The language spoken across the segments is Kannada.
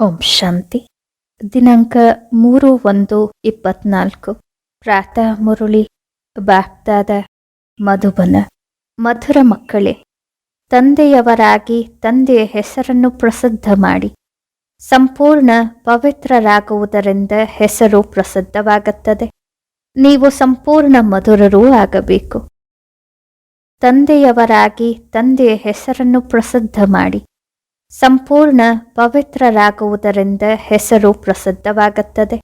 ಓಂ ಶಾಂತಿ. ದಿನಾಂಕ ಮೂರು ಒಂದು ಇಪ್ಪತ್ನಾಲ್ಕು. ಪ್ರಾತಃ ಮುರುಳಿ, ಬಾಪ್ತಾದ, ಮಧುಬನ. ಮಧುರ ಮಕ್ಕಳೇ, ತಂದೆಯವರಾಗಿ ತಂದೆಯ ಹೆಸರನ್ನು ಪ್ರಸಿದ್ಧ ಮಾಡಿ ಸಂಪೂರ್ಣ ಪವಿತ್ರರಾಗುವುದರಿಂದ ಹೆಸರು ಪ್ರಸಿದ್ಧವಾಗುತ್ತದೆ. ನೀವು ಸಂಪೂರ್ಣ ಮಧುರರೂ ಆಗಬೇಕು. ತಂದೆಯವರಾಗಿ ತಂದೆಯ ಹೆಸರನ್ನು ಪ್ರಸಿದ್ಧ ಮಾಡಿ ಸಂಪೂರ್ಣ ಪವಿತ್ರರಾಗುವುದರಿಂದ ಹೆಸರು ಪ್ರಸಿದ್ಧವಾಗುತ್ತದೆ.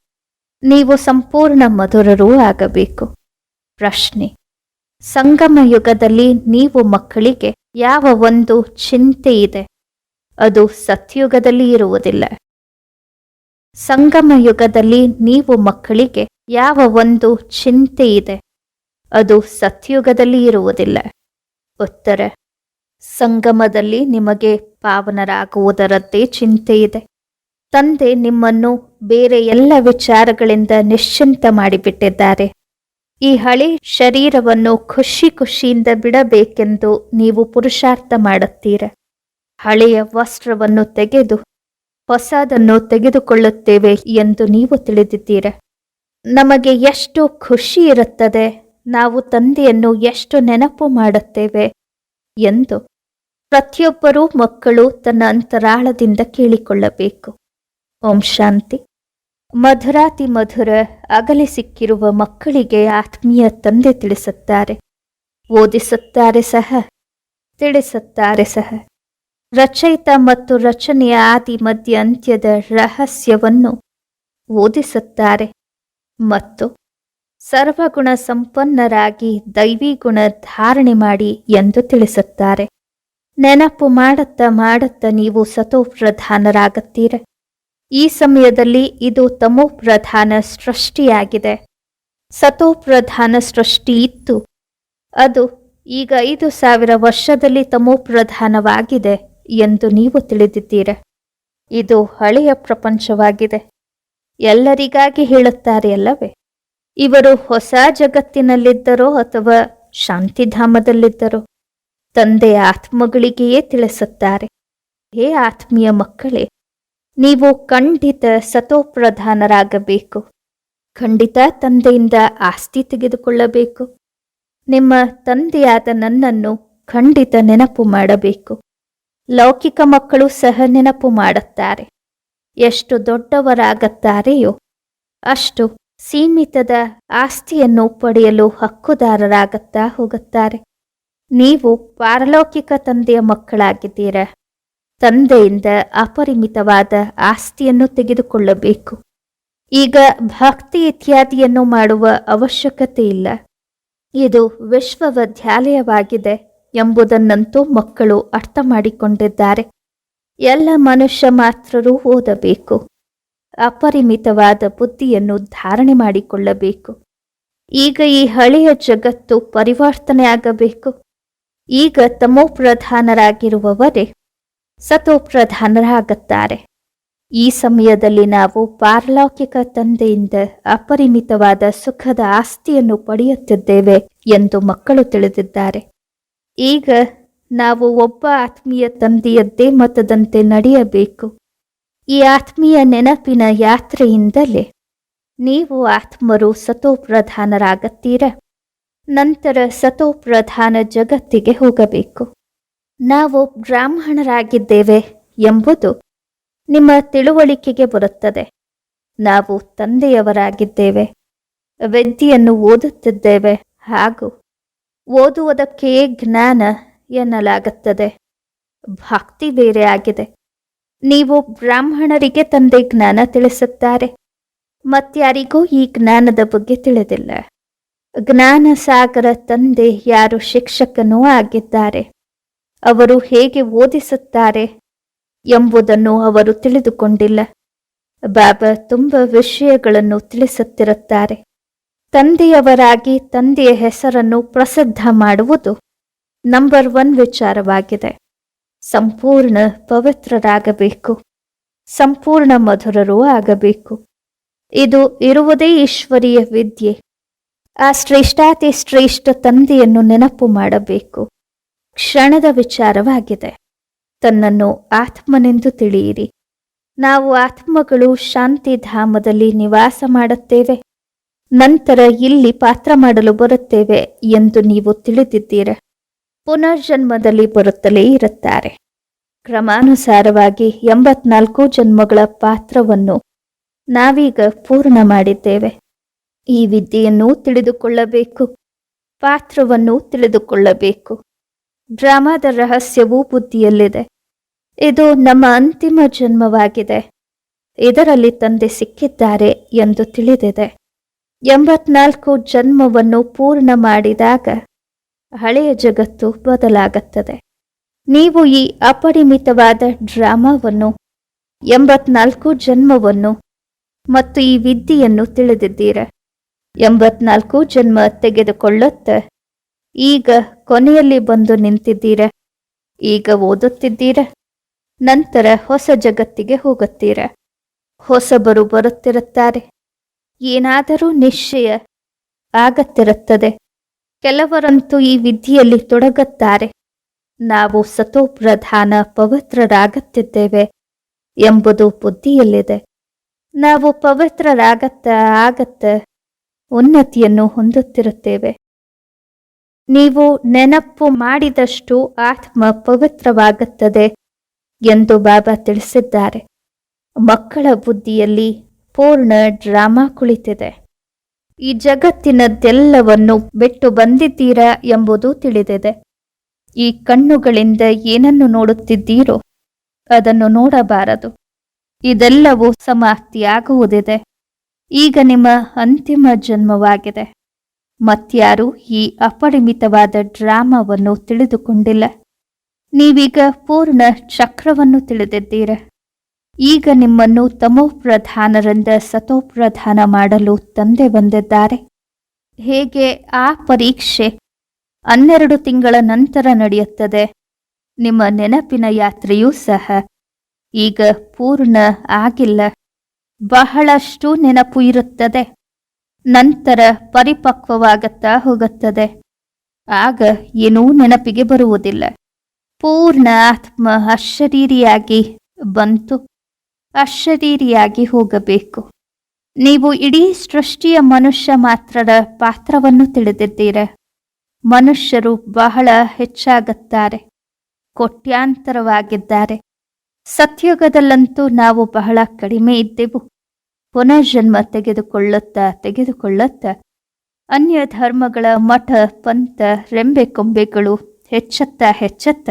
ನೀವು ಸಂಪೂರ್ಣ ಮಧುರರೂ ಆಗಬೇಕು. ಪ್ರಶ್ನೆ. ಸಂಗಮ ಯುಗದಲ್ಲಿ ನೀವು ಮಕ್ಕಳಿಗೆ ಯಾವ ಒಂದು ಚಿಂತೆ ಇದೆ? ಅದು ಸತ್ಯುಗದಲ್ಲಿ ಇರುವುದಿಲ್ಲ. ಸಂಗಮ ಯುಗದಲ್ಲಿ ನೀವು ಮಕ್ಕಳಿಗೆ ಯಾವ ಒಂದು ಚಿಂತೆ ಇದೆ? ಅದು ಸತ್ಯುಗದಲ್ಲಿ ಇರುವುದಿಲ್ಲ. ಉತ್ತರ. ಸಂಗಮದಲ್ಲಿ ನಿಮಗೆ ಪಾವನರಾಗುವುದರದ್ದೇ ಚಿಂತೆ ಇದೆ. ತಂದೆ ನಿಮ್ಮನ್ನು ಬೇರೆ ಎಲ್ಲ ವಿಚಾರಗಳಿಂದ ನಿಶ್ಚಿಂತ ಮಾಡಿಬಿಟ್ಟಿದ್ದಾರೆ. ಈ ಹಳೆ ಶರೀರವನ್ನು ಖುಷಿ ಖುಷಿಯಿಂದ ಬಿಡಬೇಕೆಂದು ನೀವು ಪುರುಷಾರ್ಥ ಮಾಡುತ್ತೀರ? ಹಳೆಯ ವಸ್ತ್ರವನ್ನು ತೆಗೆದು, ಹೊಸದನ್ನು ತೆಗೆದುಕೊಳ್ಳುತ್ತೇವೆ ಎಂದು ನೀವು ತಿಳಿದಿದ್ದೀರ? ನಮಗೆ ಎಷ್ಟು ಖುಷಿ ಇರುತ್ತದೆ, ನಾವು ತಂದೆಯನ್ನು ಎಷ್ಟು ನೆನಪು ಮಾಡುತ್ತೇವೆ ಎಂದು ಪ್ರತಿಯೊಬ್ಬರೂ ಮಕ್ಕಳು ತನ್ನ ಅಂತರಾಳದಿಂದ ಕೇಳಿಕೊಳ್ಳಬೇಕು. ಓಂ ಶಾಂತಿ. ಮಧುರಾತಿ ಮಧುರ ಅಗಲಿ ಸಿಕ್ಕಿರುವ ಮಕ್ಕಳಿಗೆ ಆತ್ಮೀಯ ತಂದೆ ತಿಳಿಸುತ್ತಾರೆ. ಓದಿಸುತ್ತಾರೆ ಸಹ. ತಿಳಿಸುತ್ತಾರೆ ಸಹ. ರಚಯಿತ ಮತ್ತು ರಚನೆಯ ಆದಿ ಮಧ್ಯ ಅಂತ್ಯದ ರಹಸ್ಯವನ್ನು ಓದಿಸುತ್ತಾರೆ. ಮತ್ತು ಸರ್ವಗುಣ ಸಂಪನ್ನರಾಗಿ ದೈವಿ ಗುಣ ಧಾರಣೆ ಮಾಡಿ ಎಂದು ತಿಳಿಸುತ್ತಾರೆ. ನೆನಪು ಮಾಡುತ್ತಾ ಮಾಡುತ್ತಾ ನೀವು ಸತೋ ಪ್ರಧಾನರಾಗುತ್ತೀರ ಈ ಸಮಯದಲ್ಲಿ ಇದು ತಮೋಪ್ರಧಾನ ಸೃಷ್ಟಿಯಾಗಿದೆ. ಸತೋಪ್ರಧಾನ ಸೃಷ್ಟಿ ಇತ್ತು. ಅದು ಈಗ ಐದು ಸಾವಿರ ವರ್ಷದಲ್ಲಿ ತಮೋಪ್ರಧಾನವಾಗಿದೆ ಎಂದು ನೀವು ತಿಳಿದಿದ್ದೀರ. ಇದು ಹಳೆಯ ಪ್ರಪಂಚವಾಗಿದೆ. ಎಲ್ಲರಿಗಾಗಿ ಹೇಳುತ್ತಾರೆ ಅಲ್ಲವೇ? ಇವರು ಹೊಸ ಜಗತ್ತಿನಲ್ಲಿದ್ದರೋ ಅಥವಾ ಶಾಂತಿಧಾಮದಲ್ಲಿದ್ದರೋ? ತಂದೆಯ ಆತ್ಮಗಳಿಗೆಯೇ ತಿಳಿಸುತ್ತಾರೆ. ಹೇ ಆತ್ಮೀಯ ಮಕ್ಕಳೇ, ನೀವು ಖಂಡಿತ ಸತೋಪ್ರಧಾನರಾಗಬೇಕು. ಖಂಡಿತ ತಂದೆಯಿಂದ ಆಸ್ತಿ ತೆಗೆದುಕೊಳ್ಳಬೇಕು. ನಿಮ್ಮ ತಂದೆಯಾದ ನನ್ನನ್ನು ಖಂಡಿತ ನೆನಪು ಮಾಡಬೇಕು. ಲೌಕಿಕ ಮಕ್ಕಳು ಸಹ ನೆನಪು ಮಾಡುತ್ತಾರೆ. ಎಷ್ಟು ದೊಡ್ಡವರಾಗುತ್ತಾರೆಯೋ, ಅಷ್ಟು ಸೀಮಿತದ ಆಸ್ತಿಯನ್ನು ಪಡೆಯಲು ಹಕ್ಕುದಾರರಾಗುತ್ತಾ ಹೋಗುತ್ತಾರೆ. ನೀವು ಪಾರಲೌಕಿಕ ತಂದೆಯ ಮಕ್ಕಳಾಗಿದ್ದೀರ. ತಂದೆಯಿಂದ ಅಪರಿಮಿತವಾದ ಆಸ್ತಿಯನ್ನು ತೆಗೆದುಕೊಳ್ಳಬೇಕು. ಈಗ ಭಕ್ತಿ ಇತ್ಯಾದಿಯನ್ನು ಮಾಡುವ ಅವಶ್ಯಕತೆ ಇಲ್ಲ. ಇದು ವಿಶ್ವವಿದ್ಯಾಲಯವಾಗಿದೆ ಎಂಬುದನ್ನಂತೂ ಮಕ್ಕಳು ಅರ್ಥ ಮಾಡಿಕೊಂಡಿದ್ದಾರೆ ಎಲ್ಲ ಮನುಷ್ಯ ಮಾತ್ರರೂ ಓದಬೇಕು. ಅಪರಿಮಿತವಾದ ಬುದ್ಧಿಯನ್ನು ಧಾರಣೆ ಮಾಡಿಕೊಳ್ಳಬೇಕು. ಈಗ ಈ ಹಳೆಯ ಜಗತ್ತು ಪರಿವರ್ತನೆ ಆಗಬೇಕು ಈಗ ತಮೋ ಪ್ರಧಾನರಾಗಿರುವವರೇ ಸತೋ ಪ್ರಧಾನರಾಗುತ್ತಾರೆ ಈ ಸಮಯದಲ್ಲಿ ನಾವು ಪಾರಲೌಕಿಕ ತಂದೆಯಿಂದ ಅಪರಿಮಿತವಾದ ಸುಖದ ಆಸ್ತಿಯನ್ನು ಪಡೆಯುತ್ತಿದ್ದೇವೆ ಎಂದು ಮಕ್ಕಳು ತಿಳಿದಿದ್ದಾರೆ. ಈಗ ನಾವು ಒಬ್ಬ ಆತ್ಮೀಯ ತಂದೆಯದ್ದೇ ಮತದಂತೆ ನಡೆಯಬೇಕು. ಈ ಆತ್ಮೀಯ ನೆನಪಿನ ಯಾತ್ರೆಯಿಂದಲೇ ನೀವು ಆತ್ಮರು ಸತೋಪ್ರಧಾನರಾಗತ್ತೀರ? ನಂತರ ಸತೋಪ್ರಧಾನ ಜಗತ್ತಿಗೆ ಹೋಗಬೇಕು. ನಾವು ಬ್ರಾಹ್ಮಣರಾಗಿದ್ದೇವೆ ಎಂಬುದು ನಿಮ್ಮ ತಿಳುವಳಿಕೆಗೆ ಬರುತ್ತದೆ. ನಾವು ತಂದೆಯವರಾಗಿದ್ದೇವೆ. ವಿದ್ಯೆಯನ್ನು ಓದುತ್ತಿದ್ದೇವೆ ಹಾಗೂ ಓದುವುದಕ್ಕೆಯೇ ಜ್ಞಾನ ಎನ್ನಲಾಗುತ್ತದೆ. ಭಕ್ತಿ ಬೇರೆ ಆಗಿದೆ. ನೀವು ಬ್ರಾಹ್ಮಣರಿಗೆ ತಂದೆ ಜ್ಞಾನ ತಿಳಿಸುತ್ತಾರೆ. ಮತ್ಯಾರಿಗೂ ಈ ಜ್ಞಾನದ ಬಗ್ಗೆ ತಿಳಿದಿಲ್ಲ. ಜ್ಞಾನ ಸಾಗರ ತಂದೆ ಯಾರು ಶಿಕ್ಷಕನೂ ಆಗಿದ್ದಾರೆ. ಅವರು ಹೇಗೆ ಓದಿಸುತ್ತಾರೆ ಎಂಬುದನ್ನು ಅವರು ತಿಳಿದುಕೊಂಡಿಲ್ಲ. ಬಾಬಾ ತುಂಬ ವಿಷಯಗಳನ್ನು ತಿಳಿಸುತ್ತಿರುತ್ತಾರೆ. ತಂದೆಯವರಾಗಿ ತಂದೆಯ ಹೆಸರನ್ನು ಪ್ರಸಿದ್ಧ ಮಾಡುವುದು ನಂಬರ್ ಒನ್ ವಿಚಾರವಾಗಿದೆ. ಸಂಪೂರ್ಣ ಪವಿತ್ರರಾಗಬೇಕು. ಸಂಪೂರ್ಣ ಮಧುರರೂ ಆಗಬೇಕು. ಇದು ಇರುವುದೇ ಈಶ್ವರೀಯ ವಿದ್ಯೆ. ಆ ಶ್ರೇಷ್ಠಾತಿ ಶ್ರೇಷ್ಠ ತಂದೆಯನ್ನು ನೆನಪು ಮಾಡಬೇಕು. ಕ್ಷಣದ ವಿಚಾರವಾಗಿದೆ. ತನ್ನನ್ನು ಆತ್ಮನೆಂದು ತಿಳಿಯಿರಿ. ನಾವು ಆತ್ಮಗಳು ಶಾಂತಿಧಾಮದಲ್ಲಿ ನಿವಾಸ ಮಾಡುತ್ತೇವೆ. ನಂತರ ಇಲ್ಲಿ ಪಾತ್ರ ಮಾಡಲು ಬರುತ್ತೇವೆ ಎಂದು ನೀವು ತಿಳಿದಿದ್ದೀರ. ಪುನರ್ಜನ್ಮದಲ್ಲಿ ಬರುತ್ತಲೇ ಇರುತ್ತಾರೆ. ಕ್ರಮಾನುಸಾರವಾಗಿ ಎಂಬತ್ನಾಲ್ಕು ಜನ್ಮಗಳ ಪಾತ್ರವನ್ನು ನಾವೀಗ ಪೂರ್ಣ ಮಾಡಿದ್ದೇವೆ. ಈ ವಿದ್ಯೆಯನ್ನು ತಿಳಿದುಕೊಳ್ಳಬೇಕು. ಪಾತ್ರವನ್ನು ತಿಳಿದುಕೊಳ್ಳಬೇಕು. ಡ್ರಾಮಾದ ರಹಸ್ಯವು ಬುದ್ಧಿಯಲ್ಲಿದೆ. ಇದು ನಮ್ಮ ಅಂತಿಮ ಜನ್ಮವಾಗಿದೆ. ಇದರಲ್ಲಿ ತಂದೆ ಸಿಕ್ಕಿದ್ದಾರೆ ಎಂದು ತಿಳಿದಿದೆ. ಎಂಬತ್ನಾಲ್ಕು ಜನ್ಮವನ್ನು ಪೂರ್ಣ ಮಾಡಿದಾಗ ಹಳೆಯ ಜಗತ್ತು ಬದಲಾಗುತ್ತದೆ. ನೀವು ಈ ಅಪರಿಮಿತವಾದ ಡ್ರಾಮಾವನ್ನು, ಎಂಬತ್ನಾಲ್ಕು ಜನ್ಮವನ್ನು ಮತ್ತು ಈ ವಿದ್ಯೆಯನ್ನು ತಿಳಿದಿದ್ದೀರ? ಎಂಬತ್ನಾಲ್ಕು ಜನ್ಮ ತೆಗೆದುಕೊಳ್ಳುತ್ತ ಈಗ ಕೊನೆಯಲ್ಲಿ ಬಂದು ನಿಂತಿದ್ದೀರ? ಈಗ ಓದುತ್ತಿದ್ದೀರ? ನಂತರ ಹೊಸ ಜಗತ್ತಿಗೆ ಹೋಗುತ್ತೀರ? ಹೊಸಬರು ಬರುತ್ತಿರುತ್ತಾರೆ. ಏನಾದರೂ ನಿಶ್ಚಯ ಆಗತ್ತಿರುತ್ತದೆ. ಕೆಲವರಂತೂ ಈ ವಿದ್ಯೆಯಲ್ಲಿ ತೊಡಗುತ್ತಾರೆ. ನಾವು ಸತೋಪ್ರಧಾನ ಪವಿತ್ರರಾಗುತ್ತಿದ್ದೇವೆ ಎಂಬುದು ಬುದ್ಧಿಯಲ್ಲಿದೆ. ನಾವು ಪವಿತ್ರರಾಗತ್ತ ಆಗತ್ತ ಉನ್ನತಿಯನ್ನು ಹೊಂದುತ್ತಿರುತ್ತೇವೆ. ನೀವು ನೆನಪು ಮಾಡಿದಷ್ಟು ಆತ್ಮ ಪವಿತ್ರವಾಗುತ್ತದೆ ಎಂದು ಬಾಬಾ ತಿಳಿಸಿದ್ದಾರೆ. ಮಕ್ಕಳ ಬುದ್ಧಿಯಲ್ಲಿ ಪೂರ್ಣ ಡ್ರಾಮಾ ಕುಳಿತಿದೆ. ಈ ಜಗತ್ತಿನದ್ದೆಲ್ಲವನ್ನು ಬಿಟ್ಟು ಬಂದಿದ್ದೀರಾ ಎಂಬುದು ತಿಳಿದಿದೆ. ಈ ಕಣ್ಣುಗಳಿಂದ ಏನನ್ನು ನೋಡುತ್ತಿದ್ದೀರೋ ಅದನ್ನು ನೋಡಬಾರದು. ಇದೆಲ್ಲವೂ ಸಮಾಪ್ತಿಯಾಗುವುದಿದೆ. ಈಗ ನಿಮ್ಮ ಅಂತಿಮ ಜನ್ಮವಾಗಿದೆ. ಮತ್ಯಾರು ಈ ಅಪರಿಮಿತವಾದ ಡ್ರಾಮಾವನ್ನು ತಿಳಿದುಕೊಂಡಿಲ್ಲ. ನೀವೀಗ ಪೂರ್ಣ ಚಕ್ರವನ್ನು ತಿಳಿದಿದ್ದೀರ? ಈಗ ನಿಮ್ಮನ್ನು ತಮೋಪ್ರಧಾನರಿಂದ ಸತೋಪ್ರಧಾನ ಮಾಡಲು ತಂದೆ ಬಂದಿದ್ದಾರೆ. ಹೇಗೆ ಆ ಪರೀಕ್ಷೆ? ಹನ್ನೆರಡು ತಿಂಗಳ ನಂತರ ನಡೆಯುತ್ತದೆ. ನಿಮ್ಮ ನೆನಪಿನ ಯಾತ್ರೆಯೂ ಸಹ. ಈಗ ಪೂರ್ಣ ಆಗಿಲ್ಲ. ಬಹಳಷ್ಟು ನೆನಪು ಇರುತ್ತದೆ. ನಂತರ ಪರಿಪಕ್ವವಾಗುತ್ತಾ ಹೋಗುತ್ತದೆ. ಆಗ ಏನೂ ನೆನಪಿಗೆ ಬರುವುದಿಲ್ಲ. ಪೂರ್ಣ ಆತ್ಮ ಅಶರೀರಿಯಾಗಿ ಬಂತು. ಅಶರೀರಿಯಾಗಿ ಹೋಗಬೇಕು. ನೀವು ಇಡೀ ಸೃಷ್ಟಿಯ ಮನುಷ್ಯ ಮಾತ್ರರ ಪಾತ್ರವನ್ನು ತಿಳಿದಿದ್ದೀರ. ಮನುಷ್ಯರು ಬಹಳ ಹೆಚ್ಚಾಗುತ್ತಾರೆ. ಕೋಟ್ಯಾಂತರವಾಗಿದ್ದಾರೆ. ಸತ್ಯುಗದಲ್ಲಂತೂ ನಾವು ಬಹಳ ಕಡಿಮೆ ಇದ್ದೆವು. ಪುನರ್ಜನ್ಮ ತೆಗೆದುಕೊಳ್ಳುತ್ತಾ ತೆಗೆದುಕೊಳ್ಳುತ್ತಾ ಅನ್ಯ ಧರ್ಮಗಳ ಮಠ ಪಂಥ ರೆಂಬೆ ಕೊಂಬೆಗಳು ಹೆಚ್ಚತ್ತ ಹೆಚ್ಚತ್ತ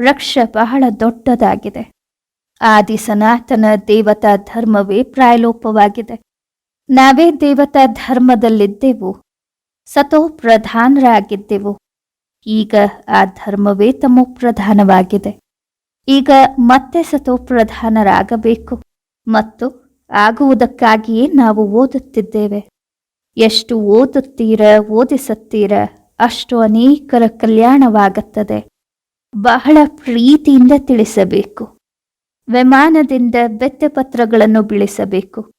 ವೃಕ್ಷ ಬಹಳ ದೊಡ್ಡದಾಗಿದೆ. ಆದಿ ಸನಾತನ ದೇವತಾ ಧರ್ಮವೇ ಪ್ರಾಯಲೋಪವಾಗಿದೆ. ನಾವೇ ದೇವತಾ ಧರ್ಮದಲ್ಲಿದ್ದೆವು. ಸತೋ ಪ್ರಧಾನರಾಗಿದ್ದೆವು. ಈಗ ಆ ಧರ್ಮವೇ ತಮೋ ಪ್ರಧಾನವಾಗಿದೆ. ಈಗ ಮತ್ತೆ ಸತೋಪ್ರಧಾನರಾಗಬೇಕು ಮತ್ತು ಆಗುವುದಕ್ಕಾಗಿಯೇ ನಾವು ಓದುತ್ತಿದ್ದೇವೆ. ಎಷ್ಟು ಓದುತ್ತೀರ, ಓದಿಸುತ್ತೀರ, ಅಷ್ಟು ಅನೇಕರ ಕಲ್ಯಾಣವಾಗುತ್ತದೆ. ಬಹಳ ಪ್ರೀತಿಯಿಂದ ತಿಳಿಸಬೇಕು. ವಿಮಾನದಿಂದ ಬೆತ್ತಪತ್ರಗಳನ್ನು ಬಿಳಿಸಬೇಕು.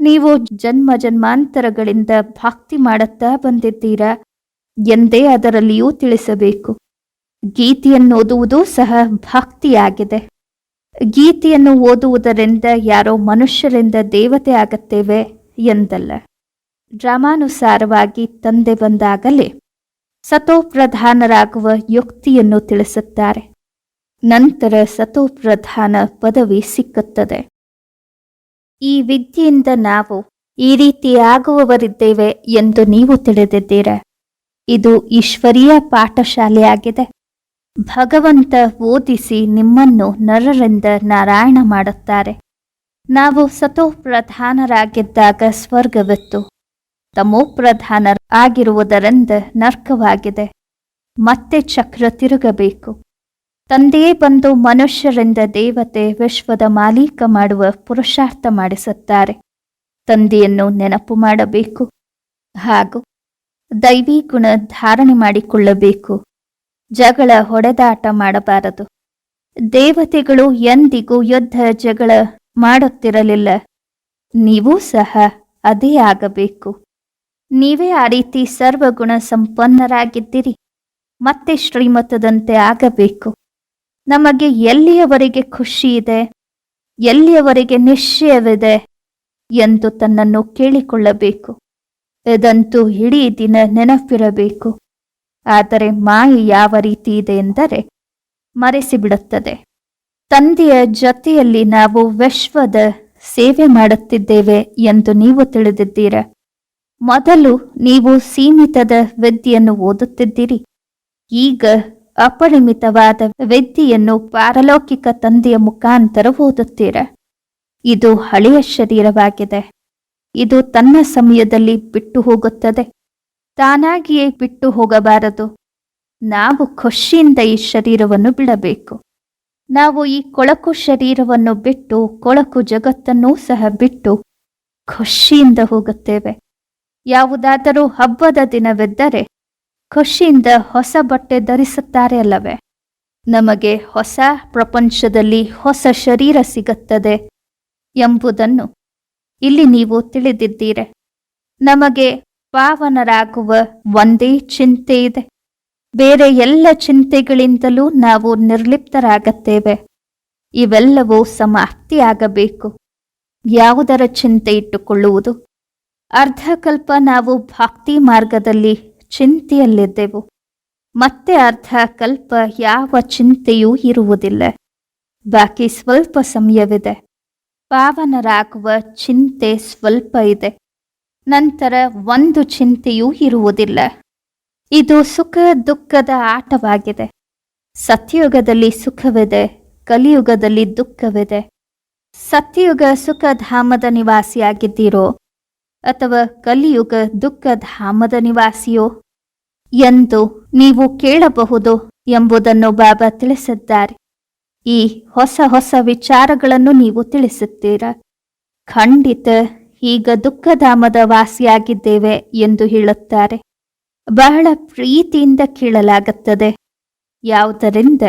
ನೀವು ಜನ್ಮ ಜನ್ಮಾಂತರಗಳಿಂದ ಭಕ್ತಿ ಮಾಡುತ್ತಾ ಬಂದಿದ್ದೀರಾ ಎಂದೇ ಅದರಲ್ಲಿಯೂ ತಿಳಿಸಬೇಕು. ಗೀತೆಯನ್ನು ಓದುವುದೂ ಸಹ ಭಕ್ತಿಯಾಗಿದೆ. ಗೀತೆಯನ್ನು ಓದುವುದರಿಂದ ಯಾರೋ ಮನುಷ್ಯರಿಂದ ದೇವತೆ ಆಗುತ್ತೇವೆ ಎಂದಲ್ಲ. ಡ್ರಾಮಾನುಸಾರವಾಗಿ ತಂದೆ ಬಂದಾಗಲೇ ಸತೋಪ್ರಧಾನರಾಗುವ ಯುಕ್ತಿಯನ್ನು ತಿಳಿಸುತ್ತಾರೆ. ನಂತರ ಸತೋಪ್ರಧಾನ ಪದವಿ ಸಿಕ್ಕುತ್ತದೆ. ಈ ವಿದ್ಯೆಯಿಂದ ನಾವು ಈ ರೀತಿಯಾಗುವವರಿದ್ದೇವೆ ಎಂದು ನೀವು ತಿಳಿದಿದ್ದೀರ? ಇದು ಈಶ್ವರೀಯ ಪಾಠಶಾಲೆಯಾಗಿದೆ. ಭಗವಂತ ಓದಿಸಿ ನಿಮ್ಮನ್ನು ನರರಿಂದ ನಾರಾಯಣ ಮಾಡುತ್ತಾರೆ. ನಾವು ಸತೋಪ್ರಧಾನರಾಗಿದ್ದಾಗ ಸ್ವರ್ಗವಿತ್ತು. ತಮೋಪ್ರಧಾನ ಆಗಿರುವುದರಿಂದ ನರ್ಕವಾಗಿದೆ. ಮತ್ತೆ ಚಕ್ರ ತಿರುಗಬೇಕು. ತಂದೆಯೇ ಬಂದು ಮನುಷ್ಯರಿಂದ ದೇವತೆ ವಿಶ್ವದ ಮಾಲೀಕ ಮಾಡುವ ಪುರುಷಾರ್ಥ ಮಾಡಿಸುತ್ತಾರೆ. ತಂದೆಯನ್ನು ನೆನಪು ಮಾಡಬೇಕು. ಹಾಗೂ ದೈವಿ ಗುಣ ಧಾರಣೆ ಮಾಡಿಕೊಳ್ಳಬೇಕು. ಜಗಳ ಹೊಡೆದಾಟ ಮಾಡಬಾರದು. ದೇವತೆಗಳು ಎಂದಿಗೂ ಯುದ್ಧ ಜಗಳ ಮಾಡುತ್ತಿರಲಿಲ್ಲ. ನೀವೂ ಸಹ ಅದೇ ಆಗಬೇಕು. ನೀವೇ ಆ ರೀತಿ ಸರ್ವಗುಣ ಸಂಪನ್ನರಾಗಿದ್ದೀರಿ. ಮತ್ತೆ ಶ್ರೀಮತದಂತೆ ಆಗಬೇಕು. ನಮಗೆ ಎಲ್ಲಿಯವರೆಗೆ ಖುಷಿ ಇದೆ? ಎಲ್ಲಿಯವರೆಗೆ ನಿಶ್ಚಯವಿದೆ? ಎಂದು ತನ್ನನ್ನು ಕೇಳಿಕೊಳ್ಳಬೇಕು. ಇದಂತೂ ಇಡೀ ದಿನ ನೆನಪಿರಬೇಕು. ಆದರೆ ಮಾಯೆ ಯಾವ ರೀತಿ ಇದೆ ಎಂದರೆ ಮರೆಸಿಬಿಡುತ್ತದೆ. ತಂದೆಯ ಜೊತೆಯಲ್ಲಿ ನಾವು ವಿಶ್ವದ ಸೇವೆ ಮಾಡುತ್ತಿದ್ದೇವೆ ಎಂದು ನೀವು ತಿಳಿದಿದ್ದೀರ? ಮೊದಲು ನೀವು ಸೀಮಿತದ ವಿದ್ಯೆಯನ್ನು ಓದುತ್ತಿದ್ದೀರಿ. ಈಗ ಅಪರಿಮಿತವಾದ ವಿದ್ಯೆಯನ್ನು ಪಾರಲೌಕಿಕ ತಂದೆಯ ಮುಖಾಂತರ ಓದುತ್ತೀರ? ಇದು ಹಳೆಯ ಶರೀರವಾಗಿದೆ. ಇದು ತನ್ನ ಸಮಯದಲ್ಲಿ ಬಿಟ್ಟು ಹೋಗುತ್ತದೆ. ತಾನಾಗಿಯೇ ಬಿಟ್ಟು ಹೋಗಬಾರದು. ನಾವು ಖುಷಿಯಿಂದ ಈ ಶರೀರವನ್ನು ಬಿಡಬೇಕು. ನಾವು ಈ ಕೊಳಕು ಶರೀರವನ್ನು ಬಿಟ್ಟು, ಕೊಳಕು ಜಗತ್ತನ್ನೂ ಸಹ ಬಿಟ್ಟು ಖುಷಿಯಿಂದ ಹೋಗುತ್ತೇವೆ. ಯಾವುದಾದರೂ ಹಬ್ಬದ ದಿನವಿದ್ದರೆ ಖುಷಿಯಿಂದ ಹೊಸ ಬಟ್ಟೆ ಧರಿಸುತ್ತಾರೆ ಅಲ್ಲವೇ? ನಮಗೆ ಹೊಸ ಪ್ರಪಂಚದಲ್ಲಿ ಹೊಸ ಶರೀರ ಸಿಗುತ್ತದೆ ಎಂಬುದನ್ನು ಇಲ್ಲಿ ನೀವು ತಿಳಿದಿದ್ದೀರೆ. ನಮಗೆ ಪಾವನರಾಗುವ ಒಂದೇ ಚಿಂತೆ ಇದೆ. ಬೇರೆ ಎಲ್ಲ ಚಿಂತೆಗಳಿಂದಲೂ ನಾವು ನಿರ್ಲಿಪ್ತರಾಗುತ್ತೇವೆ. ಇವೆಲ್ಲವೂ ಸಮಾಪ್ತಿಯಾಗಬೇಕು. ಯಾವುದರ ಚಿಂತೆ ಇಟ್ಟುಕೊಳ್ಳುವುದು? ಅರ್ಧಕಲ್ಪ ನಾವು ಭಕ್ತಿ ಮಾರ್ಗದಲ್ಲಿ ಚಿಂತೆಯಲ್ಲಿದ್ದೆವು. ಮತ್ತೆ ಅರ್ಧ ಕಲ್ಪ ಯಾವ ಚಿಂತೆಯೂ ಇರುವುದಿಲ್ಲ. ಬಾಕಿ ಸ್ವಲ್ಪ ಸಮಯವಿದೆ. ಪಾವನರಾಗುವ ಚಿಂತೆ ಸ್ವಲ್ಪ ಇದೆ. ನಂತರ ಒಂದು ಚಿಂತೆಯೂ ಇರುವುದಿಲ್ಲ. ಇದು ಸುಖ ದುಃಖದ ಆಟವಾಗಿದೆ. ಸತ್ಯಯುಗದಲ್ಲಿ ಸುಖವಿದೆ, ಕಲಿಯುಗದಲ್ಲಿ ದುಃಖವಿದೆ. ಸತ್ಯಯುಗ ಸುಖಧಾಮದ ನಿವಾಸಿಯಾಗಿದ್ದೀರೋ ಅಥವಾ ಕಲಿಯುಗ ದುಃಖಧಾಮದ ನಿವಾಸಿಯೋ ಎಂದು ನೀವು ಕೇಳಬಹುದು ಎಂಬುದನ್ನು ಬಾಬಾ ತಿಳಿಸಿದ್ದಾರೆ. ಈ ಹೊಸ ಹೊಸ ವಿಚಾರಗಳನ್ನು ನೀವು ತಿಳಿಸುತ್ತೀರಾ? ಖಂಡಿತ. ಈಗ ದುಃಖಧಾಮದ ವಾಸಿಯಾಗಿದ್ದೇವೆ ಎಂದು ಹೇಳುತ್ತಾರೆ. ಬಹಳ ಪ್ರೀತಿಯಿಂದ ಕೇಳಲಾಗುತ್ತದೆ. ಯಾವುದರಿಂದ?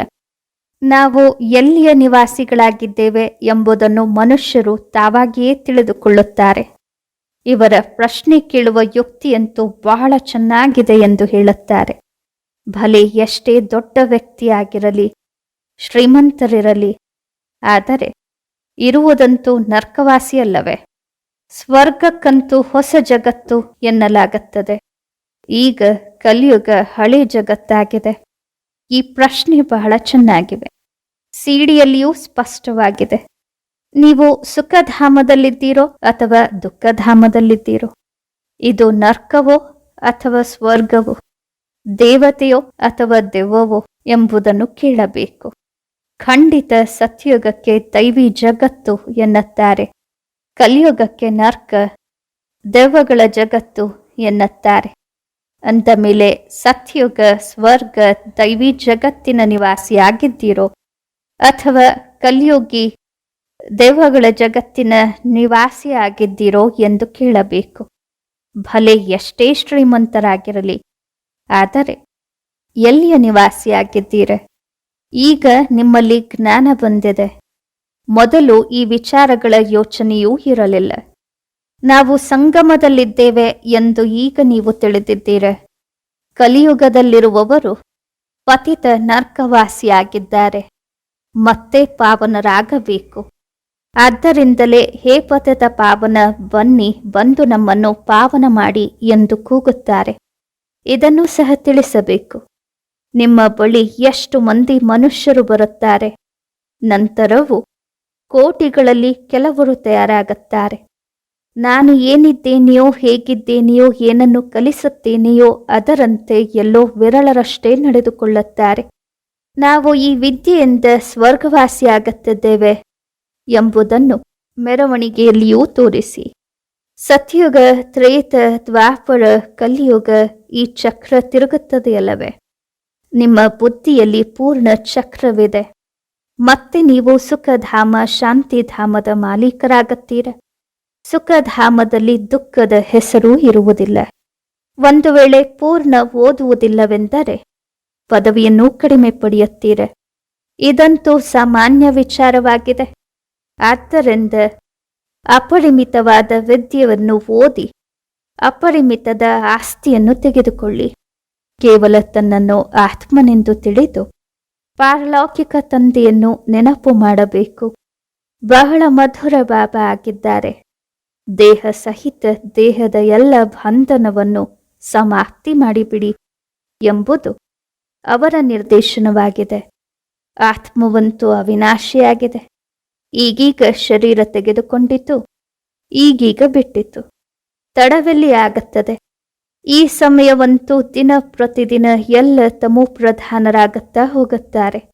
ನಾವು ಎಲ್ಲಿಯ ನಿವಾಸಿಗಳಾಗಿದ್ದೇವೆ ಎಂಬುದನ್ನು ಮನುಷ್ಯರು ತಾವಾಗಿಯೇ ತಿಳಿದುಕೊಳ್ಳುತ್ತಾರೆ. ಇವರ ಪ್ರಶ್ನೆ ಕೇಳುವ ಯುಕ್ತಿಯಂತೂ ಬಹಳ ಚೆನ್ನಾಗಿದೆ ಎಂದು ಹೇಳುತ್ತಾರೆ. ಭಲೆ ಎಷ್ಟೇ ದೊಡ್ಡ ವ್ಯಕ್ತಿಯಾಗಿರಲಿ, ಶ್ರೀಮಂತರಿರಲಿ, ಆದರೆ ಇರುವುದಂತೂ ನರ್ಕವಾಸಿಯಲ್ಲವೇ? ಸ್ವರ್ಗಕ್ಕಂತೂ ಹೊಸ ಜಗತ್ತು ಎನ್ನಲಾಗುತ್ತದೆ. ಈಗ ಕಲಿಯುಗ ಹಳೆ ಜಗತ್ತಾಗಿದೆ. ಈ ಪ್ರಶ್ನೆ ಬಹಳ ಚೆನ್ನಾಗಿವೆ. ಸಿಡಿಯಲ್ಲಿಯೂ ಸ್ಪಷ್ಟವಾಗಿದೆ. ನೀವು ಸುಖಧಾಮದಲ್ಲಿದ್ದೀರೋ ಅಥವಾ ದುಃಖಧಾಮದಲ್ಲಿದ್ದೀರೋ? ಇದು ನರ್ಕವೋ ಅಥವಾ ಸ್ವರ್ಗವೋ? ದೇವತೆಯೋ ಅಥವಾ ದೆವ್ವವೋ ಎಂಬುದನ್ನು ಕೇಳಬೇಕು. ಖಂಡಿತ ಸತ್ಯುಗಕ್ಕೆ ದೈವಿ ಜಗತ್ತು ಎನ್ನುತ್ತಾರೆ. ಕಲಿಯುಗಕ್ಕೆ ನರ್ಕ ದೆವ್ವಗಳ ಜಗತ್ತು ಎನ್ನುತ್ತಾರೆ. ಅಂದ ಮೇಲೆ, ಸತ್ಯುಗ, ಸ್ವರ್ಗ, ದೈವಿ ಜಗತ್ತಿನ ನಿವಾಸಿಯಾಗಿದ್ದೀರೋ? ಅಥವಾ ಕಲಿಯುಗಿ ದೆವ್ವಗಳ ಜಗತ್ತಿನ ನಿವಾಸಿಯಾಗಿದ್ದೀರೋ ಎಂದು ಕೇಳಬೇಕು. ಭಲೆ ಎಷ್ಟೇ ಶ್ರೀಮಂತರಾಗಿರಲಿ, ಆದರೆ ಎಲ್ಲಿಯ ನಿವಾಸಿಯಾಗಿದ್ದೀರ? ಈಗ ನಿಮ್ಮಲ್ಲಿ ಜ್ಞಾನ ಬಂದಿದೆ. ಮೊದಲು ಈ ವಿಚಾರಗಳ ಯೋಚನೆಯೂ ಇರಲಿಲ್ಲ. ನಾವು ಸಂಗಮದಲ್ಲಿದ್ದೇವೆ ಎಂದು ಈಗ ನೀವು ತಿಳಿದಿದ್ದೀರ. ಕಲಿಯುಗದಲ್ಲಿರುವವರು ಪತಿತ ನರ್ಕವಾಸಿಯಾಗಿದ್ದಾರೆ. ಮತ್ತೆ ಪಾವನರಾಗಬೇಕು. ಆದ್ದರಿಂದಲೇ ಹೇ ಪತಿತ ಪಾವನ, ಬನ್ನಿ, ಬಂದು ನಮ್ಮನ್ನು ಪಾವನ ಮಾಡಿ ಎಂದು ಕೂಗುತ್ತಾರೆ. ಇದನ್ನು ಸಹ ತಿಳಿಸಬೇಕು. ನಿಮ್ಮ ಬಳಿ ಎಷ್ಟು ಮಂದಿ ಮನುಷ್ಯರು ಬರುತ್ತಾರೆ. ನಂತರವೂ ಕೋಟಿಗಳಲ್ಲಿ ಕೆಲವರು ತಯಾರಾಗುತ್ತಾರೆ. ನಾನು ಏನಿದ್ದೇನೆಯೋ, ಹೇಗಿದ್ದೇನೆಯೋ, ಏನನ್ನು ಕಲಿಸುತ್ತೇನೆಯೋ, ಅದರಂತೆ ಎಲ್ಲೋ ವಿರಳರಷ್ಟೇ ನಡೆದುಕೊಳ್ಳುತ್ತಾರೆ. ನಾವು ಈ ವಿದ್ಯೆಯಿಂದ ಸ್ವರ್ಗವಾಸಿಯಾಗುತ್ತಿದ್ದೇವೆ ಎಂಬುದನ್ನು ಮೆರವಣಿಗೆಯಲ್ಲಿಯೂ ತೋರಿಸಿ. ಸತ್ಯುಗ ತ್ರೇತ, ದ್ವಾಪರ, ಕಲಿಯುಗ ಈ ಚಕ್ರ ತಿರುಗುತ್ತದೆಯಲ್ಲವೇ? ನಿಮ್ಮ ಬುದ್ಧಿಯಲ್ಲಿ ಪೂರ್ಣ ಚಕ್ರವಿದೆ. ಮತ್ತೆ ನೀವು ಸುಖಧಾಮ, ಶಾಂತಿಧಾಮದ ಮಾಲೀಕರಾಗತ್ತೀರ? ಸುಖಧಾಮದಲ್ಲಿ ದುಃಖದ ಹೆಸರು ಇರುವುದಿಲ್ಲ. ಒಂದು ವೇಳೆ ಪೂರ್ಣ ಓದುವುದಿಲ್ಲವೆಂದರೆ ಪದವಿಯನ್ನು ಕಡಿಮೆ ಪಡೆಯುತ್ತೀರ? ಇದಂತೂ ಸಾಮಾನ್ಯ ವಿಚಾರವಾಗಿದೆ. ಆದ್ದರಿಂದ ಅಪರಿಮಿತವಾದ ವಿದ್ಯೆಯನ್ನು ಓದಿ, ಅಪರಿಮಿತದ ಆಸ್ತಿಯನ್ನು ತೆಗೆದುಕೊಳ್ಳಿ. ಕೇವಲ ತನ್ನನ್ನು ಆತ್ಮನೆಂದು ತಿಳಿದು ಪಾರಲೌಕಿಕ ತಂದೆಯನ್ನು ನೆನಪು ಮಾಡಬೇಕು. ಬಹಳ ಮಧುರ ಬಾಬಾ ಆಗಿದ್ದಾರೆ. ದೇಹ ಸಹಿತ ದೇಹದ ಎಲ್ಲ ಬಂಧನವನ್ನು ಸಮಾಪ್ತಿ ಮಾಡಿಬಿಡಿ ಎಂಬುದು ಅವರ ನಿರ್ದೇಶನವಾಗಿದೆ. ಆತ್ಮವಂತೂ ಅವಿನಾಶಿಯಾಗಿದೆ. ಈಗೀಗ ಶರೀರ ತೆಗೆದುಕೊಂಡಿತು. ಈಗೀಗ ಬಿಟ್ಟಿತು. ತಡವೆಲ್ಲಿ ಆಗುತ್ತದೆ. ಈ ಸಮಯವಂತೂ ದಿನ ಪ್ರತಿದಿನ ಎಲ್ಲ ತಮೋ ಪ್ರಧಾನರಾಗುತ್ತಾ ಹೋಗುತ್ತಾರೆ.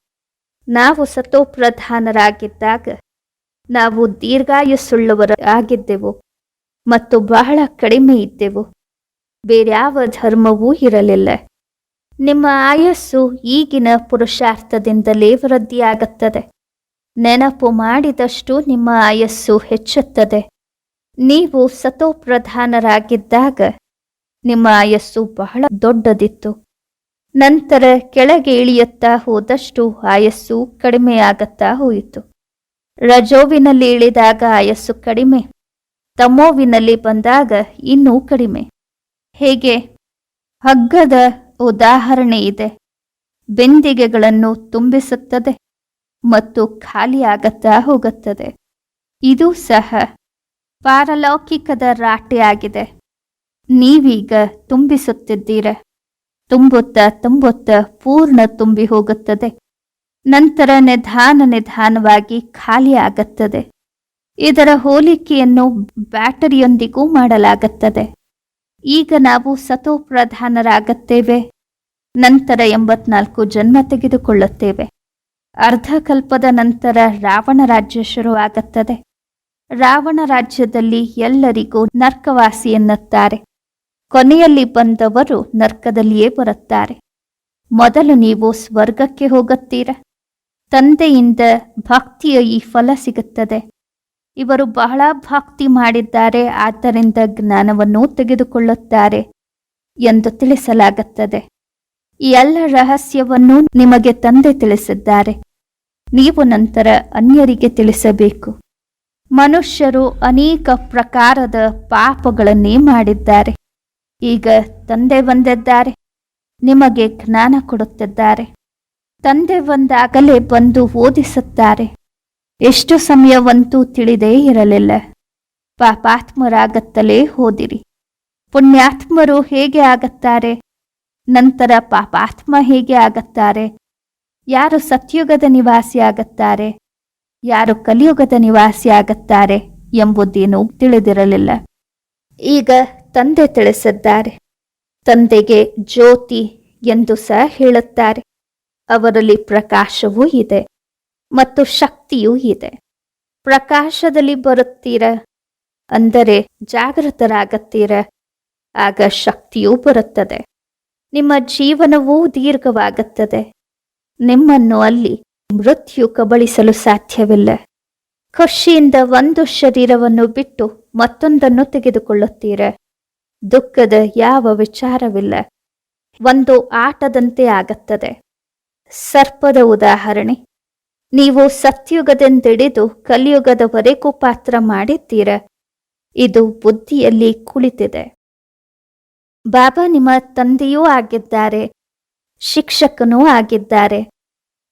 ನಾವು ಸತೋ ಪ್ರಧಾನರಾಗಿದ್ದಾಗ ನಾವು ದೀರ್ಘಾಯುಸ್ಸುಳ್ಳವರ ಆಗಿದ್ದೆವು ಮತ್ತು ಬಹಳ ಕಡಿಮೆ ಇದ್ದೆವು. ಬೇರ್ಯಾವ ಧರ್ಮವೂ ಇರಲಿಲ್ಲ. ನಿಮ್ಮ ಆಯಸ್ಸು ಈಗಿನ ಪುರುಷಾರ್ಥದಿಂದಲೇ ವೃದ್ಧಿಯಾಗುತ್ತದೆ. ನೆನಪು ಮಾಡಿದಷ್ಟು ನಿಮ್ಮ ಆಯಸ್ಸು ಹೆಚ್ಚುತ್ತದೆ. ನೀವು ಸತೋ ಪ್ರಧಾನರಾಗಿದ್ದಾಗ ನಿಮ್ಮ ಆಯಸ್ಸು ಬಹಳ ದೊಡ್ಡದಿತ್ತು. ನಂತರ ಕೆಳಗೆ ಇಳಿಯುತ್ತಾ ಹೋದಷ್ಟು ಆಯಸ್ಸು ಕಡಿಮೆಯಾಗುತ್ತಾ ಹೋಯಿತು. ರಜೋವಿನಲ್ಲಿ ಇಳಿದಾಗ ಆಯಸ್ಸು ಕಡಿಮೆ. ತಮೋವಿನಲ್ಲಿ ಬಂದಾಗ ಇನ್ನೂ ಕಡಿಮೆ. ಹೇಗೆ? ಹಗ್ಗದ ಉದಾಹರಣೆ ಇದೆ. ಬೆಂದಿಗೆಗಳನ್ನು ತುಂಬಿಸುತ್ತದೆ ಮತ್ತು ಖಾಲಿಯಾಗತ್ತಾ ಹೋಗುತ್ತದೆ. ಇದು ಸಹ ಪಾರಲೌಕಿಕದ ರಾಟೆಯಾಗಿದೆ. ನೀವೀಗ ತುಂಬಿಸುತ್ತಿದ್ದೀರ. ತುಂಬುತ್ತಾ ತುಂಬುತ್ತಾ ಪೂರ್ಣ ತುಂಬಿ ಹೋಗುತ್ತದೆ. ನಂತರ ನಿಧಾನ ನಿಧಾನವಾಗಿ ಖಾಲಿ ಆಗುತ್ತದೆ ಇದರ ಹೋಲಿಕೆಯನ್ನು ಬ್ಯಾಟರಿಯೊಂದಿಗೂ ಮಾಡಲಾಗುತ್ತದೆ. ಈಗ ನಾವು ಸತೋಪ್ರಧಾನರಾಗುತ್ತೇವೆ. ನಂತರ ಎಂಬತ್ನಾಲ್ಕು ಜನ್ಮ ತೆಗೆದುಕೊಳ್ಳುತ್ತೇವೆ. ಅರ್ಧಕಲ್ಪದ ನಂತರ ರಾವಣ ರಾಜ್ಯ ಶುರುವಾಗುತ್ತದೆ. ರಾವಣ ರಾಜ್ಯದಲ್ಲಿ ಎಲ್ಲರಿಗೂ ನರ್ಕವಾಸಿ ಎನ್ನುತ್ತಾರೆ ಕೊನೆಯಲ್ಲಿ ಬಂದವರು ನರ್ಕದಲ್ಲಿಯೇ ಬರುತ್ತಾರೆ. ಮೊದಲು ನೀವು ಸ್ವರ್ಗಕ್ಕೆ ಹೋಗುತ್ತೀರ? ತಂದೆಯಿಂದ ಭಕ್ತಿಯ ಈ ಫಲ ಸಿಗುತ್ತದೆ. ಇವರು ಬಹಳ ಭಕ್ತಿ ಮಾಡಿದ್ದಾರೆ, ಆದ್ದರಿಂದ ಜ್ಞಾನವನ್ನು ತೆಗೆದುಕೊಳ್ಳುತ್ತಾರೆ ಎಂದು ತಿಳಿಸಲಾಗುತ್ತದೆ. ಈ ಎಲ್ಲ ರಹಸ್ಯವನ್ನು ನಿಮಗೆ ತಂದೆ ತಿಳಿಸಿದ್ದಾರೆ. ನೀವು ನಂತರ ಅನ್ಯರಿಗೆ ತಿಳಿಸಬೇಕು. ಮನುಷ್ಯರು ಅನೇಕ ಪ್ರಕಾರದ ಪಾಪಗಳನ್ನೇ ಮಾಡಿದ್ದಾರೆ. ಈಗ ತಂದೆ ಬಂದಿದ್ದಾರೆ. ನಿಮಗೆ ಜ್ಞಾನ ಕೊಡುತ್ತಿದ್ದಾರೆ. ತಂದೆ ಬಂದಾಗಲೇ ಬಂದು ಓದಿಸುತ್ತಾರೆ. ಎಷ್ಟು ಸಮಯವಂತೂ ತಿಳಿದೇ ಇರಲಿಲ್ಲ. ಪಾಪಾತ್ಮರಾಗತ್ತಲೇ ಹೋದಿರಿ. ಪುಣ್ಯಾತ್ಮರು ಹೇಗೆ ಆಗುತ್ತಾರೆ? ನಂತರ ಪಾಪಾತ್ಮ ಹೇಗೆ ಆಗುತ್ತಾರೆ? ಯಾರು ಸತ್ಯುಗದ ನಿವಾಸಿ ಆಗುತ್ತಾರೆ? ಯಾರು ಕಲಿಯುಗದ ನಿವಾಸಿ ಆಗುತ್ತಾರೆ ಎಂಬುದೇನೂ ತಿಳಿದಿರಲಿಲ್ಲ. ಈಗ ತಂದೆ ತಿಳಿಸಿದ್ದಾರೆ. ತಂದೆಗೆ ಜ್ಯೋತಿ ಎಂದು ಸಹ ಹೇಳುತ್ತಾರೆ. ಅವರಲ್ಲಿ ಪ್ರಕಾಶವೂ ಇದೆ ಮತ್ತು ಶಕ್ತಿಯೂ ಇದೆ. ಪ್ರಕಾಶದಲ್ಲಿ ಬರುತ್ತೀರ? ಅಂದರೆ ಜಾಗೃತರಾಗತ್ತೀರ? ಆಗ ಶಕ್ತಿಯೂ ಬರುತ್ತದೆ. ನಿಮ್ಮ ಜೀವನವೂ ದೀರ್ಘವಾಗುತ್ತದೆ. ನಿಮ್ಮನ್ನು ಅಲ್ಲಿ ಮೃತ್ಯು ಕಬಳಿಸಲು ಸಾಧ್ಯವಿಲ್ಲ. ಖುಷಿಯಿಂದ ಒಂದು ಶರೀರವನ್ನು ಬಿಟ್ಟು ಮತ್ತೊಂದನ್ನು ತೆಗೆದುಕೊಳ್ಳುತ್ತೀರ? ದುಃಖದ ಯಾವ ವಿಚಾರವಿಲ್ಲ. ಒಂದು ಆಟದಂತೆ ಆಗುತ್ತದೆ. ಸರ್ಪದ ಉದಾಹರಣೆ. ನೀವು ಸತ್ಯುಗದೆಂದಿಡಿದು ಕಲಿಯುಗದವರೆಗೂ ಪಾತ್ರ ಮಾಡಿದ್ದೀರ? ಇದು ಬುದ್ಧಿಯಲ್ಲಿ ಕುಳಿತಿದೆ. ಬಾಬಾ ನಿಮ್ಮ ತಂದೆಯೂ ಆಗಿದ್ದಾರೆ. ಶಿಕ್ಷಕನೂ ಆಗಿದ್ದಾರೆ.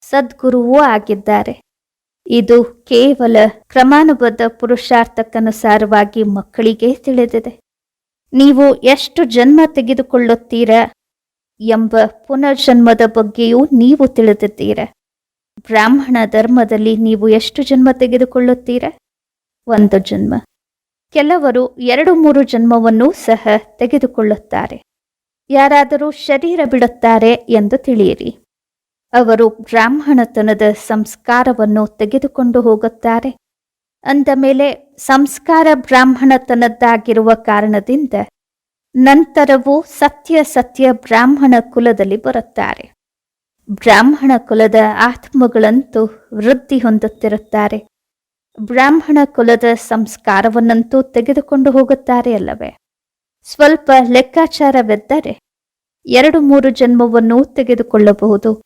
ಸದ್ಗುರುವೂ ಆಗಿದ್ದಾರೆ. ಇದು ಕೇವಲ ಕ್ರಮಾನುಬದ್ಧ ಪುರುಷಾರ್ಥಕ್ಕನುಸಾರವಾಗಿ ಮಕ್ಕಳಿಗೆ ತಿಳಿದಿದೆ. ನೀವು ಎಷ್ಟು ಜನ್ಮ ತೆಗೆದುಕೊಳ್ಳುತ್ತೀರ ಎಂಬ ಪುನರ್ಜನ್ಮದ ಬಗ್ಗೆಯೂ ನೀವು ತಿಳಿದಿದ್ದೀರ. ಬ್ರಾಹ್ಮಣ ಧರ್ಮದಲ್ಲಿ ನೀವು ಎಷ್ಟು ಜನ್ಮ ತೆಗೆದುಕೊಳ್ಳುತ್ತೀರ? ಒಂದು ಜನ್ಮ. ಕೆಲವರು ಎರಡು ಮೂರು ಜನ್ಮವನ್ನು ಸಹ ತೆಗೆದುಕೊಳ್ಳುತ್ತಾರೆ. ಯಾರಾದರೂ ಶರೀರ ಬಿಡುತ್ತಾರೆ ಎಂದು ತಿಳಿಯಿರಿ. ಅವರು ಬ್ರಾಹ್ಮಣತನದ ಸಂಸ್ಕಾರವನ್ನು ತೆಗೆದುಕೊಂಡು ಹೋಗುತ್ತಾರೆ. ಅಂದ ಮೇಲೆ ಸಂಸ್ಕಾರ ಬ್ರಾಹ್ಮಣತನದ್ದಾಗಿರುವ ಕಾರಣದಿಂದ ನಂತರವೂ ಸತ್ಯ ಸತ್ಯ ಬ್ರಾಹ್ಮಣ ಕುಲದಲ್ಲಿ ಬರುತ್ತಾರೆ. ಬ್ರಾಹ್ಮಣ ಕುಲದ ಆತ್ಮಗಳಂತೂ ವೃದ್ಧಿ ಹೊಂದುತ್ತಿರುತ್ತಾರೆ. ಬ್ರಾಹ್ಮಣ ಕುಲದ ಸಂಸ್ಕಾರವನ್ನಂತೂ ತೆಗೆದುಕೊಂಡು ಹೋಗುತ್ತಾರೆ ಅಲ್ಲವೇ? ಸ್ವಲ್ಪ ಲೆಕ್ಕಾಚಾರವೆದ್ದರೆ ಎರಡು ಮೂರು ಜನ್ಮವನ್ನು ತೆಗೆದುಕೊಳ್ಳಬಹುದು.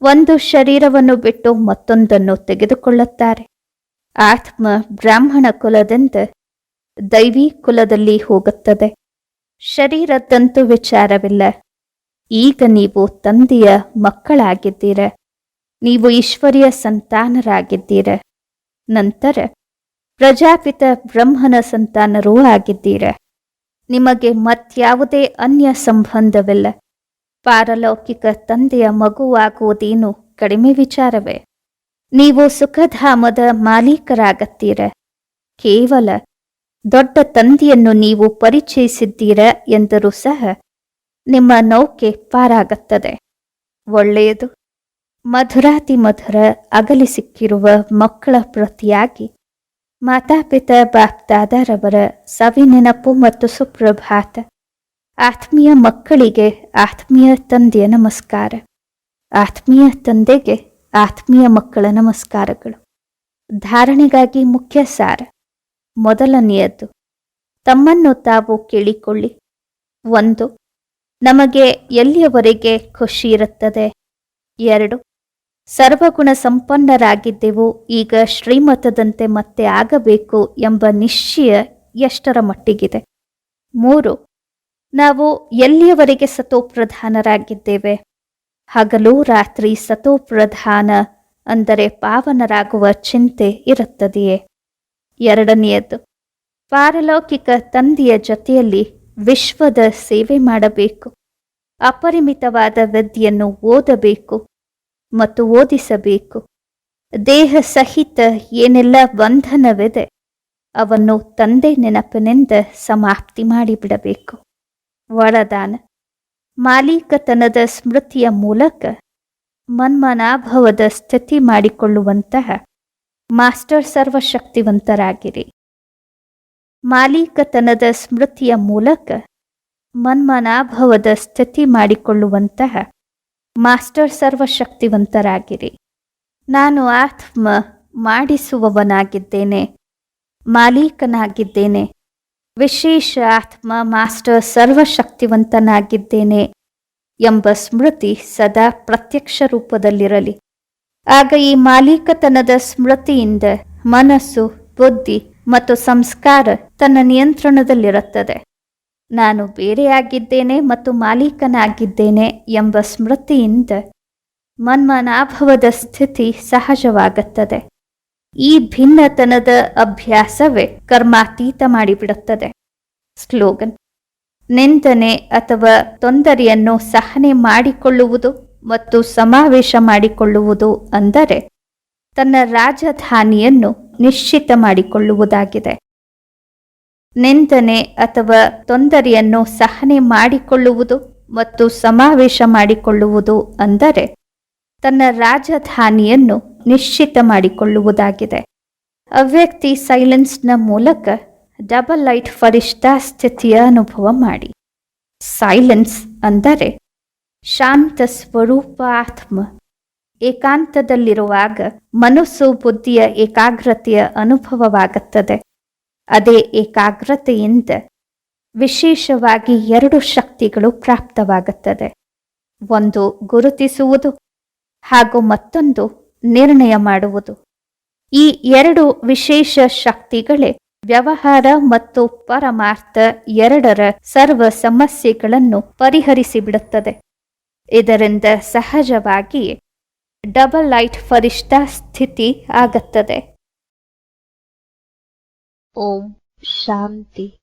ಒಂದು ಶರೀರವನ್ನು ಬಿಟ್ಟು ಮತ್ತೊಂದನ್ನು ತೆಗೆದುಕೊಳ್ಳುತ್ತಾರೆ. ಆತ್ಮ ಬ್ರಾಹ್ಮಣ ಕುಲದಿಂದ ದೈವಿ ಕುಲದಲ್ಲಿ ಹೋಗುತ್ತದೆ. ಶರೀರದಂತೂ ವಿಚಾರವಿಲ್ಲ. ಈಗ ನೀವು ತಂದೆಯ ಮಕ್ಕಳಾಗಿದ್ದೀರ. ನೀವು ಈಶ್ವರಿಯ ಸಂತಾನರಾಗಿದ್ದೀರ. ನಂತರ ಪ್ರಜಾಪಿತ ಬ್ರಹ್ಮನ ಸಂತಾನರೂ ಆಗಿದ್ದೀರ. ನಿಮಗೆ ಮತ್ಯಾವುದೇ ಅನ್ಯ ಸಂಬಂಧವಿಲ್ಲ. ಪಾರಲೌಕಿಕ ತಂದೆಯ ಮಗುವಾಗುವುದೇನು ಕಡಿಮೆ ವಿಚಾರವೇ. ನೀವು ಸುಖಧಾಮದ ಮಾಲೀಕರಾಗತ್ತೀರ. ಕೇವಲ ದೊಡ್ಡ ತಂದೆಯನ್ನು ನೀವು ಪರಿಚಯಿಸಿದ್ದೀರ ಎಂದರೂ ಸಹ ನಿಮ್ಮ ನೌಕೆ ಪಾರಾಗುತ್ತದೆ. ಒಳ್ಳೆಯದು. ಮಧುರಾತಿ ಮಧುರ ಅಗಲಿ ಸಿಕ್ಕಿರುವ ಮಕ್ಕಳ ಪ್ರತಿಯಾಗಿ ಮಾತಾಪಿತ ಬಾಪ್ದಾದರವರ ಸವಿನೆನಪು ಮತ್ತು ಸುಪ್ರಭಾತ ಆತ್ಮೀಯ ಮಕ್ಕಳಿಗೆ ಆತ್ಮೀಯ ತಂದೆಯ ನಮಸ್ಕಾರ. ಆತ್ಮೀಯ ತಂದೆಗೆ ಆತ್ಮೀಯ ಮಕ್ಕಳ ನಮಸ್ಕಾರಗಳು. ಧಾರಣೆಗಾಗಿ ಮುಖ್ಯ ಸಾರ. ಮೊದಲನೆಯದ್ದು ತಮ್ಮನ್ನು ತಾವು ಕೇಳಿಕೊಳ್ಳಿ. ಒಂದು, ನಮಗೆ ಎಲ್ಲಿಯವರೆಗೆ ಖುಷಿ ಇರುತ್ತದೆ? ಎರಡು, ಸರ್ವಗುಣ ಸಂಪನ್ನರಾಗಿದ್ದೆವು, ಈಗ ಶ್ರೀಮತದಂತೆ ಮತ್ತೆ ಆಗಬೇಕು ಎಂಬ ನಿಶ್ಚಯ ಎಷ್ಟರ ಮಟ್ಟಿಗಿದೆ? ಮೂರು, ನಾವು ಎಲ್ಲಿಯವರೆಗೆ ಸತೋಪ್ರಧಾನರಾಗಿದ್ದೇವೆ? ಹಗಲು ರಾತ್ರಿ ಸತೋಪ್ರಧಾನ ಅಂದರೆ ಪಾವನರಾಗುವ ಚಿಂತೆ ಇರುತ್ತದೆಯೇ? ಎರಡನೆಯದು, ಪಾರಲೌಕಿಕ ತಂದೆಯ ಜೊತೆಯಲ್ಲಿ ವಿಶ್ವದ ಸೇವೆ ಮಾಡಬೇಕು, ಅಪರಿಮಿತವಾದ ವಿದ್ಯೆಯನ್ನು ಓದಬೇಕು ಮತ್ತು ಓದಿಸಬೇಕು. ದೇಹ ಸಹಿತ ಏನೆಲ್ಲ ಬಂಧನವಿದೆ, ಅವನ್ನು ತಂದೆ ನೆನಪಿನಿಂದ ಸಮಾಪ್ತಿ ಮಾಡಿಬಿಡಬೇಕು. ವರದಾನ ಮಾಲೀಕತನದ ಸ್ಮೃತಿಯ ಮೂಲಕ ಮನ್ಮನಾಭವದ ಸ್ಥಿತಿ ಮಾಡಿಕೊಳ್ಳುವಂತಹ ಮಾಸ್ಟರ್ ಸರ್ವಶಕ್ತಿವಂತರಾಗಿರಿ. ಮಾಲೀಕತನದ ಸ್ಮೃತಿಯ ಮೂಲಕ ಮನ್ಮನಾಭವದ ಸ್ಥಿತಿ ಮಾಡಿಕೊಳ್ಳುವಂತಹ ಮಾಸ್ಟರ್ ಸರ್ವಶಕ್ತಿವಂತರಾಗಿರಿ. ನಾನು ಆತ್ಮ ಮಾಡಿಸುವವನಾಗಿದ್ದೇನೆ, ಮಾಲೀಕನಾಗಿದ್ದೇನೆ. ವಿಶೇಷ ಆತ್ಮ ಮಾಸ್ಟರ್ ಸರ್ವಶಕ್ತಿವಂತನಾಗಿದ್ದೇನೆ ಎಂಬ ಸ್ಮೃತಿ ಸದಾ ಪ್ರತ್ಯಕ್ಷ ರೂಪದಲ್ಲಿರಲಿ. ಆಗ ಈ ಮಾಲೀಕತನದ ಸ್ಮೃತಿಯಿಂದ ಮನಸ್ಸು, ಬುದ್ಧಿ ಮತ್ತು ಸಂಸ್ಕಾರ ತನ್ನ ನಿಯಂತ್ರಣದಲ್ಲಿರುತ್ತದೆ. ನಾನು ಬೇರೆಯಾಗಿದ್ದೇನೆ ಮತ್ತು ಮಾಲೀಕನಾಗಿದ್ದೇನೆ ಎಂಬ ಸ್ಮೃತಿಯಿಂದ ಮನ್ಮನಾಭವದ ಸ್ಥಿತಿ ಸಹಜವಾಗುತ್ತದೆ. ಈ ಭಿನ್ನತನದ ಅಭ್ಯಾಸವೇ ಕರ್ಮಾತೀತ ಮಾಡಿಬಿಡುತ್ತದೆ. ಸ್ಲೋಗನ್ ನಿಂದನೆ ಅಥವಾ ತೊಂದರೆಯನ್ನು ಸಹನೆ ಮಾಡಿಕೊಳ್ಳುವುದು ಮತ್ತು ಸಮಾವೇಶ ಮಾಡಿಕೊಳ್ಳುವುದು ಅಂದರೆ ತನ್ನ ರಾಜಧಾನಿಯನ್ನು ನಿಶ್ಚಿತ ಮಾಡಿಕೊಳ್ಳುವುದಾಗಿದೆ. ನಿಂದನೆ ಅಥವಾ ತೊಂದರೆಯನ್ನು ಸಹನೆ ಮಾಡಿಕೊಳ್ಳುವುದು ಮತ್ತು ಸಮಾವೇಶ ಮಾಡಿಕೊಳ್ಳುವುದು ಅಂದರೆ ತನ್ನ ರಾಜಧಾನಿಯನ್ನು ನಿಶ್ಚಿತ ಮಾಡಿಕೊಳ್ಳುವುದಾಗಿದೆ. ಅವ್ಯಕ್ತಿ ಸೈಲೆನ್ಸ್ನ ಮೂಲಕ ಡಬಲ್ ಲೈಟ್ ಫರಿಷ್ಠಾ ಸ್ಥಿತಿಯ ಅನುಭವ ಮಾಡಿ. ಸೈಲೆನ್ಸ್ ಅಂದರೆ ಶಾಂತ ಸ್ವರೂಪ ಆತ್ಮ. ಏಕಾಂತದಲ್ಲಿರುವಾಗ ಮನಸ್ಸು ಬುದ್ಧಿಯ ಏಕಾಗ್ರತೆಯ ಅನುಭವವಾಗುತ್ತದೆ. ಅದೇ ಏಕಾಗ್ರತೆಯಿಂದ ವಿಶೇಷವಾಗಿ ಎರಡು ಶಕ್ತಿಗಳು ಪ್ರಾಪ್ತವಾಗುತ್ತದೆ. ಒಂದು ಗುರುತಿಸುವುದು ಹಾಗೂ ಮತ್ತೊಂದು ನಿರ್ಣಯ ಮಾಡುವುದು. ಈ ಎರಡು ವಿಶೇಷ ಶಕ್ತಿಗಳೇ ವ್ಯವಹಾರ ಮತ್ತು ಪರಮಾರ್ಥ ಎರಡರ ಸರ್ವ ಸಮಸ್ಯೆಗಳನ್ನು ಪರಿಹರಿಸಿಬಿಡುತ್ತದೆ. ಇದರಿಂದ ಸಹಜವಾಗಿ ಡಬಲ್ ಲೈಟ್ ಫರಿಷ್ಠ ಸ್ಥಿತಿ ಆಗುತ್ತದೆ. ಓಂ ಶಾಂತಿ.